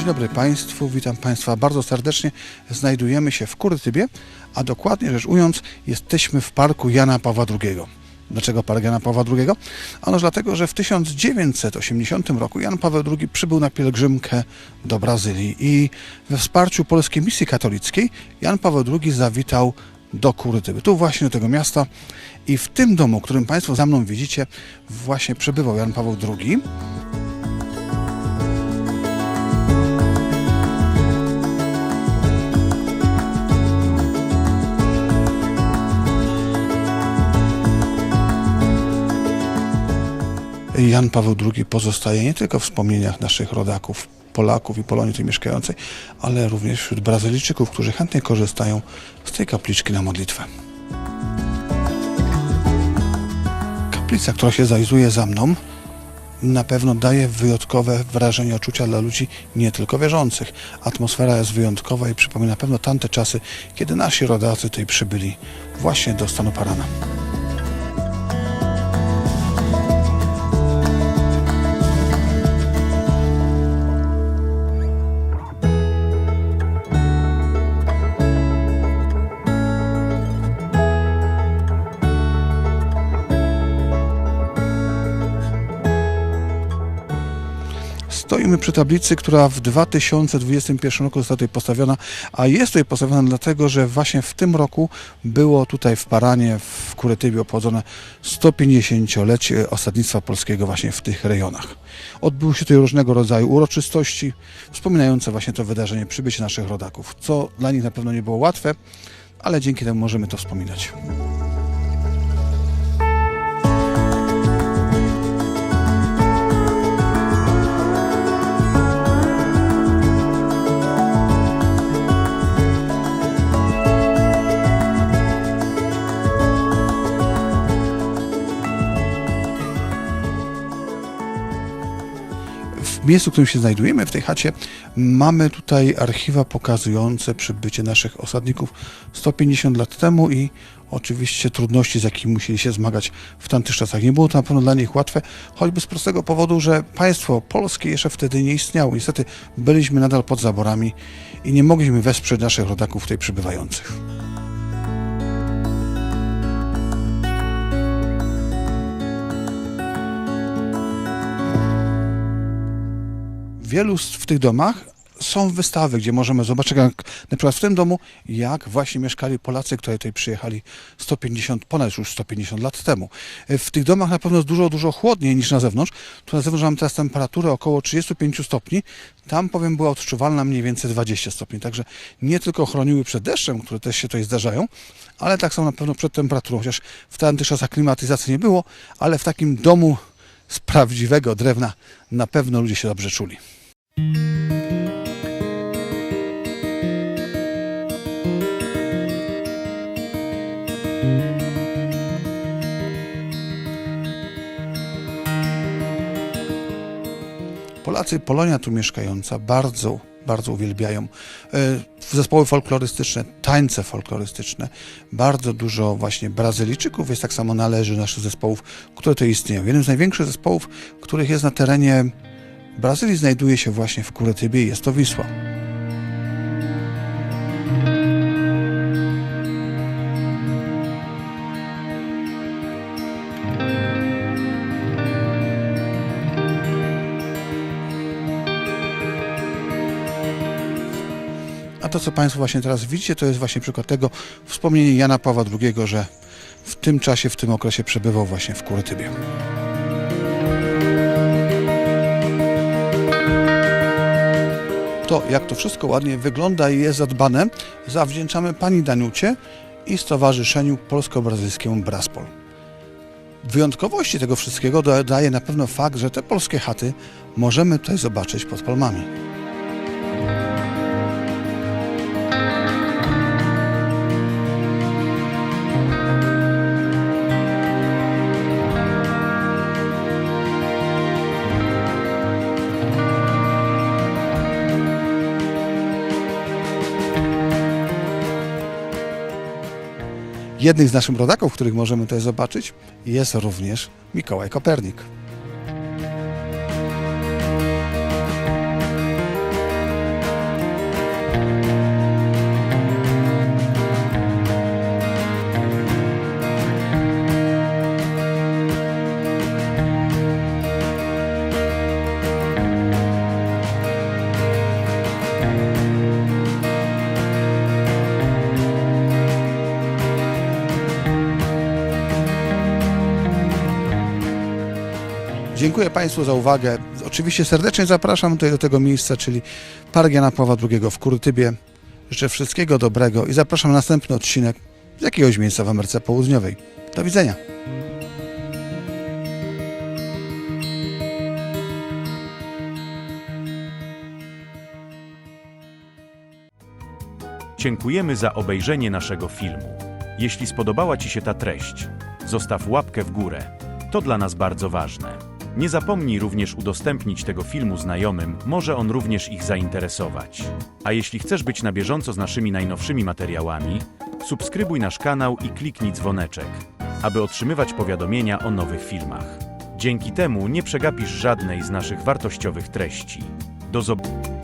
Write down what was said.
Dzień dobry Państwu, witam Państwa bardzo serdecznie. Znajdujemy się w Kurtybie, a dokładnie rzecz ujmując, jesteśmy w parku Jana Pawła II. Dlaczego park Jana Pawła II? Ano dlatego, że w 1980 roku Jan Paweł II przybył na pielgrzymkę do Brazylii i we wsparciu Polskiej Misji Katolickiej Jan Paweł II zawitał do Kurtyby, tu właśnie do tego miasta i w tym domu, którym Państwo za mną widzicie, właśnie przebywał Jan Paweł II. Jan Paweł II pozostaje nie tylko w wspomnieniach naszych rodaków, Polaków i Polonii tutaj mieszkającej, ale również wśród Brazylijczyków, którzy chętnie korzystają z tej kapliczki na modlitwę. Kaplica, która się znajduje za mną, na pewno daje wyjątkowe wrażenie odczucia dla ludzi nie tylko wierzących. Atmosfera jest wyjątkowa i przypomina na pewno tamte czasy, kiedy nasi rodacy tutaj przybyli właśnie do stanu Parana. Stoimy przy tablicy, która w 2021 roku została tutaj postawiona, a jest tutaj postawiona dlatego, że właśnie w tym roku było tutaj w Paranie, w Kuretybie obchodzone 150-lecie osadnictwa polskiego właśnie w tych rejonach. Odbyły się tutaj różnego rodzaju uroczystości wspominające właśnie to wydarzenie, przybycie naszych rodaków, co dla nich na pewno nie było łatwe, ale dzięki temu możemy to wspominać. W miejscu, w którym się znajdujemy, w tej chacie, mamy tutaj archiwa pokazujące przybycie naszych osadników 150 lat temu i oczywiście trudności, z jakimi musieli się zmagać w tamtych czasach. Nie było to na pewno dla nich łatwe, choćby z prostego powodu, że państwo polskie jeszcze wtedy nie istniało. Niestety byliśmy nadal pod zaborami i nie mogliśmy wesprzeć naszych rodaków tutaj przybywających. Wielu w tych domach są wystawy, gdzie możemy zobaczyć, jak na przykład w tym domu, jak właśnie mieszkali Polacy, którzy tutaj przyjechali 150, ponad już 150 lat temu. E, W tych domach na pewno jest dużo, dużo chłodniej niż na zewnątrz. Tu na zewnątrz mamy teraz temperaturę około 35 stopni. Tam powiem była odczuwalna mniej więcej 20 stopni. Także nie tylko chroniły przed deszczem, które też się tutaj zdarzają, ale tak samo na pewno przed temperaturą. Chociaż w tamtych czasach klimatyzacji nie było, ale w takim domu z prawdziwego drewna na pewno ludzie się dobrze czuli. Polacy, Polonia tu mieszkająca, bardzo, bardzo uwielbiają e, zespoły folklorystyczne, tańce folklorystyczne. Bardzo dużo właśnie Brazylijczyków jest tak samo należy naszych zespołów, które tu istnieją. Jednym z największych zespołów, których jest na terenie Brazylii, znajduje się właśnie w Kuretybie i jest to Wisła. A to, co Państwo właśnie teraz widzicie, to jest właśnie przykład tego wspomnienie Jana Pawła II, że w tym czasie, w tym okresie przebywał właśnie w Kuretybie. To, jak to wszystko ładnie wygląda i jest zadbane, zawdzięczamy Pani Danucie i Stowarzyszeniu Polsko-Brazylijskiemu Braspol. Wyjątkowości tego wszystkiego dodaje na pewno fakt, że te polskie chaty możemy tutaj zobaczyć pod palmami. Jednym z naszych rodaków, których możemy tutaj zobaczyć, jest również Mikołaj Kopernik. Dziękuję Państwu za uwagę. Oczywiście serdecznie zapraszam tutaj do tego miejsca, czyli Park Jana Pawła II w Kurtybie. Życzę wszystkiego dobrego i zapraszam na następny odcinek z jakiegoś miejsca w Ameryce Południowej. Do widzenia. Dziękujemy za obejrzenie naszego filmu. Jeśli spodobała Ci się ta treść, zostaw łapkę w górę. To dla nas bardzo ważne. Nie zapomnij również udostępnić tego filmu znajomym, może on również ich zainteresować. A jeśli chcesz być na bieżąco z naszymi najnowszymi materiałami, subskrybuj nasz kanał i kliknij dzwoneczek, aby otrzymywać powiadomienia o nowych filmach. Dzięki temu nie przegapisz żadnej z naszych wartościowych treści. Do zobaczenia.